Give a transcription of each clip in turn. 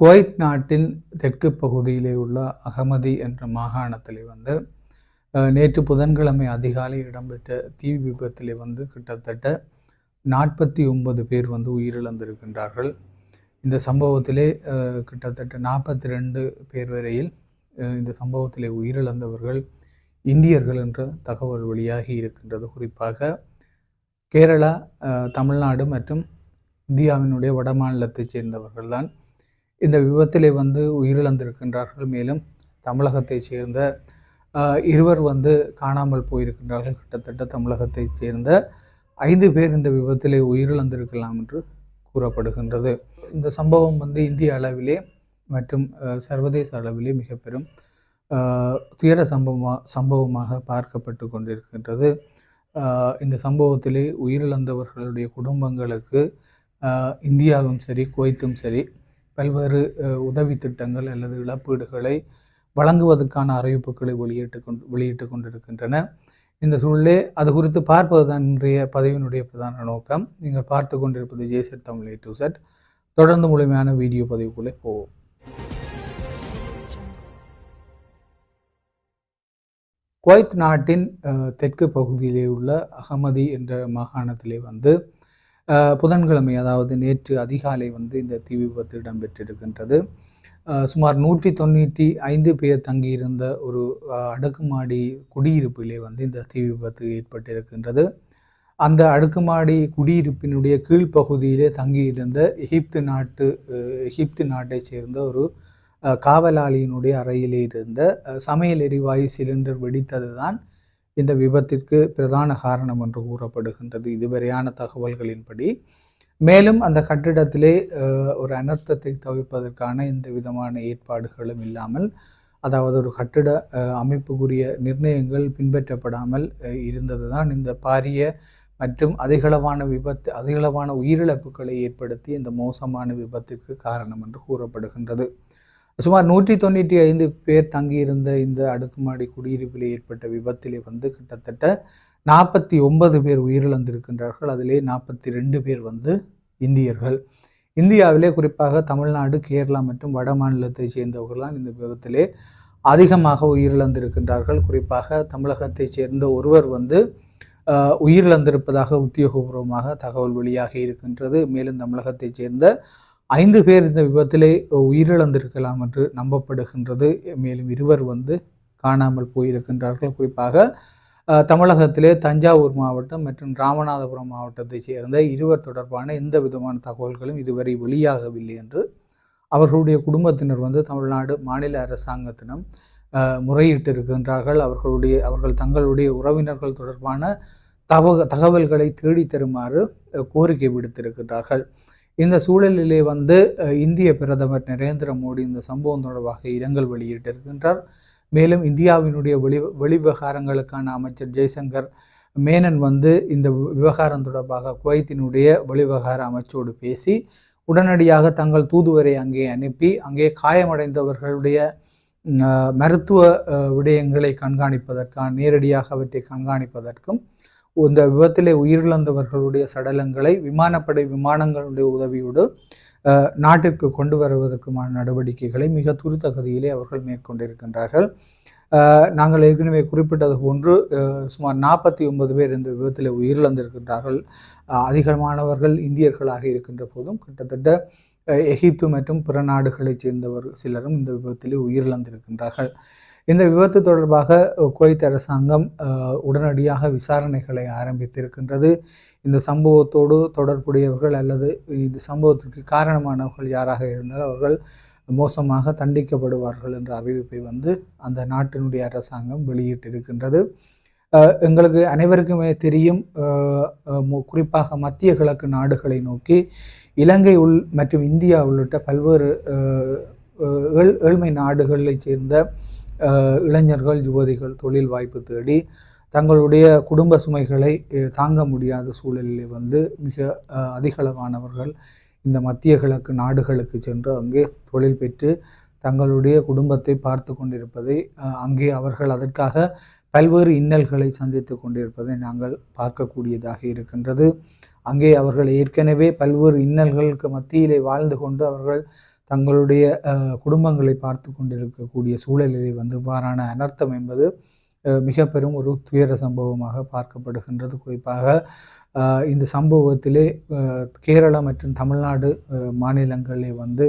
Kuwait நாட்டின் தெற்கு பகுதியிலே உள்ள அகமதி என்ற மாகாணத்திலே வந்து நேற்று புதன்கிழமை அதிகாலை இடம்பெற்ற தீ விபத்திலே வந்து கிட்டத்தட்ட நாற்பத்தி ஒன்பது பேர் வந்து உயிரிழந்திருக்கின்றார்கள். இந்த சம்பவத்திலே கிட்டத்தட்ட நாற்பத்தி ரெண்டு பேர் வரையில் இந்த சம்பவத்திலே உயிரிழந்தவர்கள் இந்தியர்கள் என்ற தகவல் வெளியாகி இருக்கின்றது. குறிப்பாக கேரளா தமிழ்நாடு மற்றும் இந்தியாவினுடைய வட மாநிலத்தைச் சேர்ந்தவர்கள்தான். இந்த விபத்திலே வந்து உயிரிழந்திருக்கின்றார்கள். மேலும் தமிழகத்தைச் சேர்ந்த இருவர் வந்து காணாமல் போயிருக்கின்றார்கள். கிட்டத்தட்ட தமிழகத்தைச் சேர்ந்த ஐந்து பேர் இந்த விபத்திலே உயிரிழந்திருக்கலாம் என்று கூறப்படுகின்றது. இந்த சம்பவம் வந்து இந்திய அளவிலே மற்றும் சர்வதேச அளவிலே மிக பெரும் துயர சம்பவமாக சம்பவமாக பார்க்கப்பட்டு கொண்டிருக்கின்றது. இந்த சம்பவத்திலே உயிரிழந்தவர்களுடைய குடும்பங்களுக்கு இந்தியாவும் சரி குவைத்தும் சரி பல்வேறு உதவி திட்டங்கள் அல்லது இழப்பீடுகளை வழங்குவதற்கான அறிவிப்புகளை வெளியிட்டு கொண்டு வெளியிட்டு கொண்டிருக்கின்றன. இந்த சூழலே அது குறித்து பார்ப்பதுதான் இன்றைய பதிவினுடைய பிரதான நோக்கம் நீங்கள் பார்த்து கொண்டிருப்பது ஜேசர் தமிழ் டு செட் தொடர்ந்து முழுமையான வீடியோ பதிவுக்குள்ளே போவோம். குவைத் நாட்டின் தெற்கு பகுதியிலே உள்ள அகமதி என்ற மாகாணத்திலே வந்து புதன்கிழமை அதாவது நேற்று அதிகாலை வந்து இந்த தீ விபத்து இடம்பெற்றிருக்கின்றது. சுமார் நூற்றி தொண்ணூற்றி ஐந்து பேர் தங்கியிருந்த ஒரு அடுக்குமாடி குடியிருப்பிலே வந்து இந்த தீ விபத்து ஏற்பட்டிருக்கின்றது. அந்த அடுக்குமாடி குடியிருப்பினுடைய கீழ்ப்பகுதியிலே தங்கியிருந்த எகிப்து நாட்டு எகிப்து நாட்டைச் சேர்ந்த ஒரு காவலாளியினுடைய அறையிலே இருந்த சமையல் எரிவாயு சிலிண்டர் வெடித்தது தான் இந்த விபத்திற்கு பிரதான காரணம் என்று கூறப்படுகின்றது. இதுவரையான தகவல்களின்படி. மேலும் அந்த கட்டிடத்திலே ஒரு அனர்த்தத்தை தவிர்ப்பதற்கான இந்த விதமான ஏற்பாடுகளும் இல்லாமல் அதாவது ஒரு கட்டிட அமைப்புக்குரிய நிர்ணயங்கள் பின்பற்றப்படாமல் இருந்தது தான் இந்த பாரிய மற்றும் அதிகளவான விபத்து அதிகளவான உயிரிழப்புகளை ஏற்படுத்தி இந்த மோசமான விபத்திற்கு காரணம் என்று கூறப்படுகின்றது. சுமார் நூற்றி தொண்ணூற்றி ஐந்து பேர் தங்கியிருந்த இந்த அடுக்குமாடி குடியிருப்பில் ஏற்பட்ட விபத்திலே வந்து கிட்டத்தட்ட நாற்பத்தி ஒன்பது பேர் உயிரிழந்திருக்கின்றார்கள். அதிலே நாற்பத்தி ரெண்டு பேர் வந்து இந்தியர்கள். இந்தியாவிலே குறிப்பாக தமிழ்நாடு கேரளா மற்றும் வட மாநிலத்தைச் சேர்ந்தவர்கள்தான் இந்த விபத்திலே அதிகமாக உயிரிழந்திருக்கின்றார்கள். குறிப்பாக தமிழகத்தைச் சேர்ந்த ஒருவர் வந்து உயிரிழந்திருப்பதாக உத்தியோகபூர்வமாக தகவல் வெளியாகி இருக்கின்றது. மேலும் தமிழகத்தைச் சேர்ந்த ஐந்து பேர் இந்த விபத்திலே உயிரிழந்திருக்கலாம் என்று நம்பப்படுகின்றது. மேலும் இருவர் வந்து காணாமல் போயிருக்கின்றார்கள். குறிப்பாக தமிழகத்திலே தஞ்சாவூர் மாவட்டம் மற்றும் ராமநாதபுரம் மாவட்டத்தைச் சேர்ந்த இருவர் தொடர்பான எந்த விதமான தகவல்களும் இதுவரை வெளியாகவில்லை என்று அவர்களுடைய குடும்பத்தினர் வந்து தமிழ்நாடு மாநில அரசாங்கத்திடம் முறையிட்டு முறையிட்டிருக்கின்றார்கள். அவர்களுடைய அவர்கள் தங்களுடைய உறவினர்கள் தொடர்பான தவ தகவல்களை தேடித் தருமாறு கோரிக்கை விடுத்திருக்கின்றார்கள். இந்த சூழலிலே வந்து இந்திய பிரதமர் நரேந்திர மோடி இந்த சம்பவம் தொடர்பாக இரங்கல் வெளியிட்டிருக்கின்றார். மேலும் இந்தியாவினுடைய வெளி வெளிவிவகாரங்களுக்கான அமைச்சர் ஜெய்சங்கர் மேனன் வந்து இந்த விவகாரம் தொடர்பாக குவைத்தினுடைய வெளிவிவகார அமைச்சோடு பேசி உடனடியாக தங்கள் தூதுவரை அங்கே அனுப்பி அங்கே காயமடைந்தவர்களுடைய மருத்துவ விடயங்களை கண்காணிப்பதற்கான நேரடியாக அவற்றை கண்காணிப்பதற்கும் இந்த விபத்திலே உயிரிழந்தவர்களுடைய சடலங்களை விமானப்படை விமானங்களுடைய உதவியோடு நாட்டிற்கு கொண்டு வருவதற்குமான நடவடிக்கைகளை மிக துரித கதியிலே அவர்கள் மேற்கொண்டிருக்கின்றார்கள். நாங்கள் ஏற்கனவே குறிப்பிட்டது போன்று சுமார் நாற்பத்தி ஒன்பது பேர் இந்த விபத்தில் உயிரிழந்திருக்கின்றார்கள். அதிகமானவர்கள் இந்தியர்களாக இருக்கின்ற போதும் கிட்டத்தட்ட எகிப்து மற்றும் பிற நாடுகளைச் சேர்ந்தவர் சிலரும் இந்த விபத்தில் உயிரிழந்திருக்கின்றார்கள். இந்த விபத்து தொடர்பாக குவைத் அரசாங்கம் உடனடியாக விசாரணைகளை ஆரம்பித்திருக்கின்றது. இந்த சம்பவத்தோடு தொடர்புடையவர்கள் அல்லது இந்த சம்பவத்திற்கு காரணமானவர்கள் யாராக இருந்தால் அவர்கள் மோசமாக தண்டிக்கப்படுவார்கள் என்ற அறிவிப்பை வந்து அந்த நாட்டினுடைய அரசாங்கம் வெளியிட்டிருக்கின்றது. எங்களுக்கு அனைவருக்குமே தெரியும் குறிப்பாக மத்திய கிழக்கு நாடுகளை நோக்கி இலங்கை உள் மற்றும் இந்தியா உள்ளிட்ட பல்வேறு ஏழ் ஏழ்மை நாடுகளைச் சேர்ந்த இளைஞர்கள் யுவதிகள் தொழில் வாய்ப்பு தேடி தங்களுடைய குடும்ப சுமைகளை தாங்க முடியாத சூழலிலே வந்து மிக அதிகளவானவர்கள் இந்த மத்திய கிழக்கு நாடுகளுக்கு சென்று அங்கே தொழில் பெற்று தங்களுடைய குடும்பத்தை பார்த்து கொண்டிருப்பதை அங்கே அவர்கள் அதற்காக பல்வேறு இன்னல்களை சந்தித்து கொண்டிருப்பதை நாங்கள் பார்க்கக்கூடியதாக இருக்கின்றது. அங்கே அவர்கள் ஏற்கனவே பல்வேறு இன்னல்களுக்கு மத்தியிலே வாழ்ந்து கொண்டு அவர்கள் தங்களுடைய குடும்பங்களை பார்த்து கொண்டிருக்கக்கூடிய சூழலிலே வந்து இவ்வாறான அனர்த்தம் என்பது மிக பெரும் ஒரு துயர சம்பவமாக பார்க்கப்படுகின்றது. குறிப்பாக இந்த சம்பவத்திலே கேரளா மற்றும் தமிழ்நாடு மாநிலங்களிலே வந்து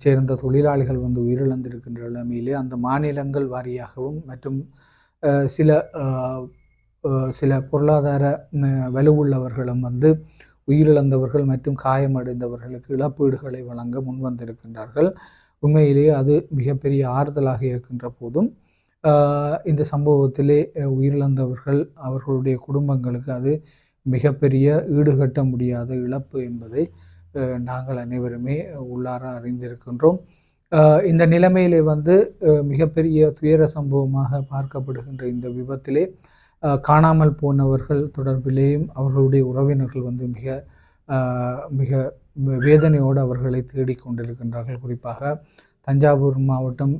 சேர்ந்த தொழிலாளிகள் வந்து உயிரிழந்திருக்கின்ற நிலைமையிலே அந்த மாநிலங்கள் வாரியாகவும் மற்றும் சில சில பொருளாதார வலுவுள்ளவர்களும் வந்து உயிரிழந்தவர்கள் மற்றும் காயமடைந்தவர்களுக்கு இழப்பீடுகளை வழங்க முன்வந்திருக்கின்றார்கள். உண்மையிலேயே அது மிகப்பெரிய ஆறுதலாக இருக்கின்ற போதும் இந்த சம்பவத்திலே உயிரிழந்தவர்கள் அவர்களுடைய குடும்பங்களுக்கு அது மிகப்பெரிய ஈடுகட்ட முடியாத இழப்பு என்பதை நாங்கள் அனைவருமே உள்ளார அறிந்திருக்கின்றோம். இந்த நிலைமையிலே வந்து மிகப்பெரிய துயர சம்பவமாக பார்க்கப்படுகின்ற இந்த விபத்திலே காணாமல் போனவர்கள் தொடர்பிலேயும் அவர்களுடைய உறவினர்கள் வந்து மிக மிக வேதனையோடு அவர்களை தேடிக்கொண்டிருக்கின்றார்கள் குறிப்பாக தஞ்சாவூர் மாவட்டம்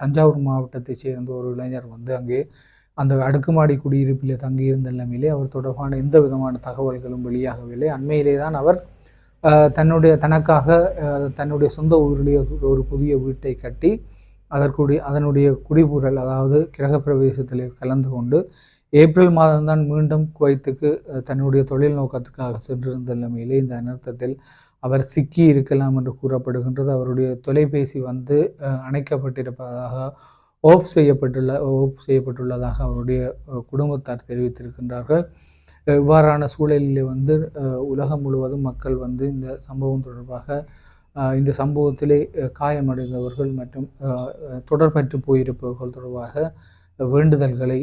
தஞ்சாவூர் மாவட்டத்தை சேர்ந்த ஒரு இளைஞர் வந்து அங்கே அந்த அடுக்குமாடி குடியிருப்பிலே தங்கியிருந்த நிலைமையிலே அவர் தொடர்பான எந்த விதமான தகவல்களும் வெளியாகவில்லை. அண்மையிலே தான் அவர் தன்னுடைய தனக்காக தன்னுடைய சொந்த ஊரிலேயே ஒரு புதிய வீட்டை கட்டி அதற்குடைய அதனுடைய குடிபுரல் அதாவது கிரகப்பிரவேசத்தில் கலந்து கொண்டு ஏப்ரல் மாதம்தான் மீண்டும் குவைத்துக்கு தன்னுடைய தொழில் நோக்கத்திற்காக சென்றிருந்த நிலைமையிலே இந்த அனர்த்தத்தில் அவர் சிக்கி இருக்கலாம் என்று கூறப்படுகின்றது. அவருடைய தொலைபேசி வந்து அணைக்கப்பட்டிருப்பதாக ஆஃப் செய்யப்பட்டுள்ள ஆஃப் செய்யப்பட்டுள்ளதாக அவருடைய குடும்பத்தார் தெரிவித்திருக்கின்றார்கள். இவ்வாறான சூழலில் வந்து உலகம் முழுவதும் மக்கள் வந்து இந்த சம்பவம் தொடர்பாக இந்த சம்பவத்திலே காயமடைந்தவர்கள் மற்றும் தொடர்பற்று போயிருப்பவர்கள் தொடர்பாக வேண்டுதல்களை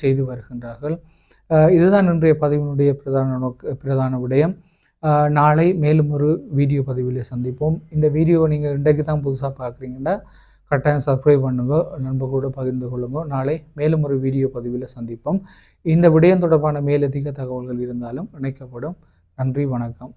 செய்து வருகின்றார்கள். இதுதான் இன்றைய பதிவினுடைய பிரதான நோக்க பிரதான விடயம். நாளை மேலும் ஒரு வீடியோ பதிவில் சந்திப்போம். இந்த வீடியோவை நீங்கள் இன்றைக்கு தான் புதுசாக பார்க்குறீங்கன்னா கட்டாயம் சப்ஸ்கிரைப் பண்ணுங்க நண்பர்களோடு பகிர்ந்து கொள்ளுங்க. நாளை மேலும் ஒரு வீடியோ பதிவில் சந்திப்போம். இந்த விடயம் தொடர்பான மேலதிக தகவல்கள் இருந்தாலும் இணைக்கப்படும். நன்றி வணக்கம்.